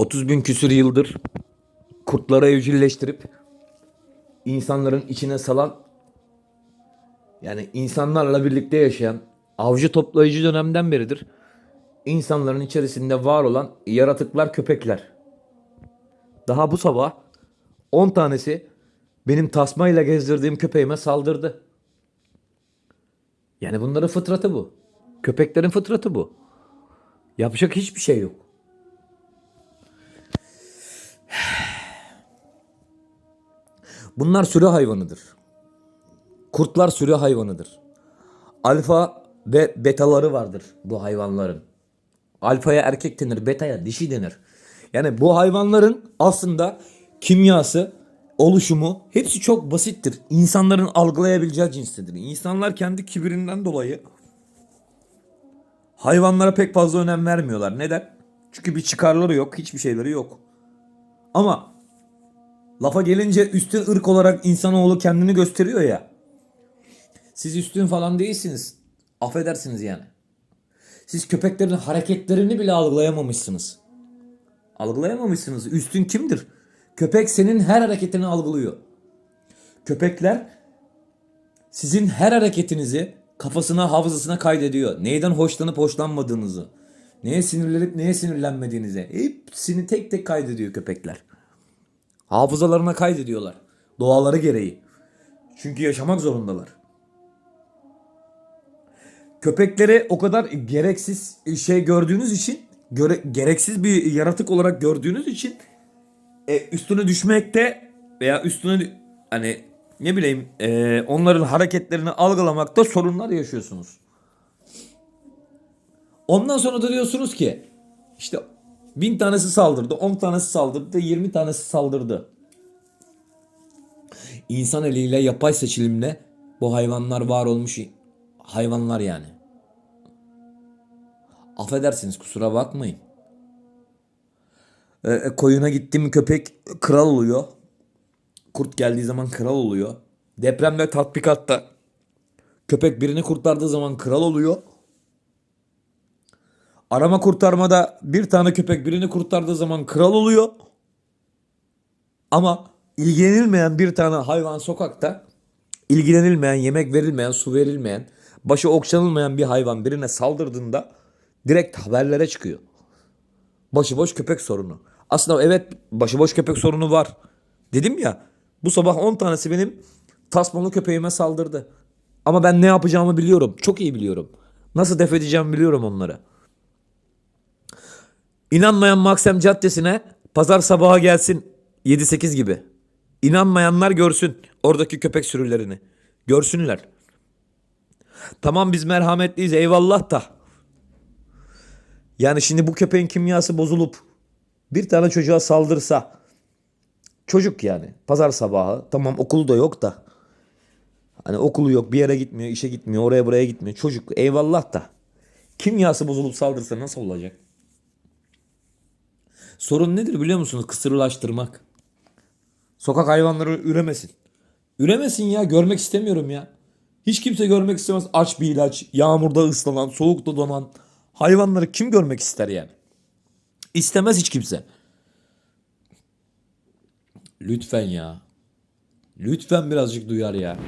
30 bin küsür yıldır kurtları evcilleştirip insanların içine salan yani insanlarla birlikte yaşayan avcı toplayıcı dönemden beridir insanların içerisinde var olan yaratıklar köpekler. Daha bu sabah 10 tanesi benim tasmayla gezdirdiğim köpeğime saldırdı. Yani bunların fıtratı bu. Köpeklerin fıtratı bu. Yapacak hiçbir şey yok. Bunlar sürü hayvanıdır. Kurtlar sürü hayvanıdır. Alfa ve betaları vardır bu hayvanların. Alfaya erkek denir, betaya dişi denir. Yani bu hayvanların aslında kimyası, oluşumu hepsi çok basittir. İnsanların algılayabileceği cinstedir. İnsanlar kendi kibirinden dolayı hayvanlara pek fazla önem vermiyorlar. Neden? Çünkü bir çıkarları yok, hiçbir şeyleri yok. Ama lafa gelince üstün ırk olarak insanoğlu kendini gösteriyor ya. Siz üstün falan değilsiniz. Affedersiniz yani. Siz köpeklerin hareketlerini bile algılayamamışsınız. Algılayamamışsınız. Üstün kimdir? Köpek senin her hareketini algılıyor. Köpekler sizin her hareketinizi kafasına, hafızasına kaydediyor. Neyden hoşlanıp hoşlanmadığınızı, neye sinirlenip neye sinirlenmediğinizi hepsini tek tek kaydediyor köpekler. Hafızalarına kaydediyorlar. Doğaları gereği. Çünkü yaşamak zorundalar. Köpekleri o kadar gereksiz şey gördüğünüz için, göre, gereksiz bir yaratık olarak gördüğünüz için e, üstüne düşmekte veya üstüne hani ne bileyim e, onların hareketlerini algılamakta sorunlar yaşıyorsunuz. Ondan sonra da diyorsunuz ki işte bin tanesi saldırdı, on tanesi saldırdı, yirmi tanesi saldırdı. İnsan eliyle yapay seçilimle bu hayvanlar var olmuş hayvanlar yani. Affedersiniz kusura bakmayın. E, e, koyuna gitti mi köpek kral oluyor. Kurt geldiği zaman kral oluyor. Depremde tatbikatta köpek birini kurtardığı zaman kral oluyor. Arama kurtarmada bir tane köpek birini kurtardığı zaman kral oluyor. Ama ilgilenilmeyen bir tane hayvan sokakta ilgilenilmeyen, yemek verilmeyen, su verilmeyen, başı okşanılmayan bir hayvan birine saldırdığında direkt haberlere çıkıyor. Başıboş köpek sorunu. Aslında evet başıboş köpek sorunu var. Dedim ya bu sabah 10 tanesi benim tasmalı köpeğime saldırdı. Ama ben ne yapacağımı biliyorum. Çok iyi biliyorum. Nasıl def edeceğimi biliyorum onları. İnanmayan Maksem Caddesi'ne pazar sabaha gelsin 7-8 gibi. İnanmayanlar görsün oradaki köpek sürülerini. Görsünler. Tamam biz merhametliyiz eyvallah da. Yani şimdi bu köpeğin kimyası bozulup bir tane çocuğa saldırsa çocuk yani pazar sabahı tamam okulu da yok da hani okulu yok bir yere gitmiyor işe gitmiyor oraya buraya gitmiyor çocuk eyvallah da kimyası bozulup saldırsa nasıl olacak? Sorun nedir biliyor musunuz? Kısırlaştırmak. Sokak hayvanları üremesin. Üremesin ya görmek istemiyorum ya. Hiç kimse görmek istemez aç bir ilaç, yağmurda ıslanan, soğukta donan hayvanları kim görmek ister yani? İstemez hiç kimse. Lütfen ya. Lütfen birazcık duyar ya.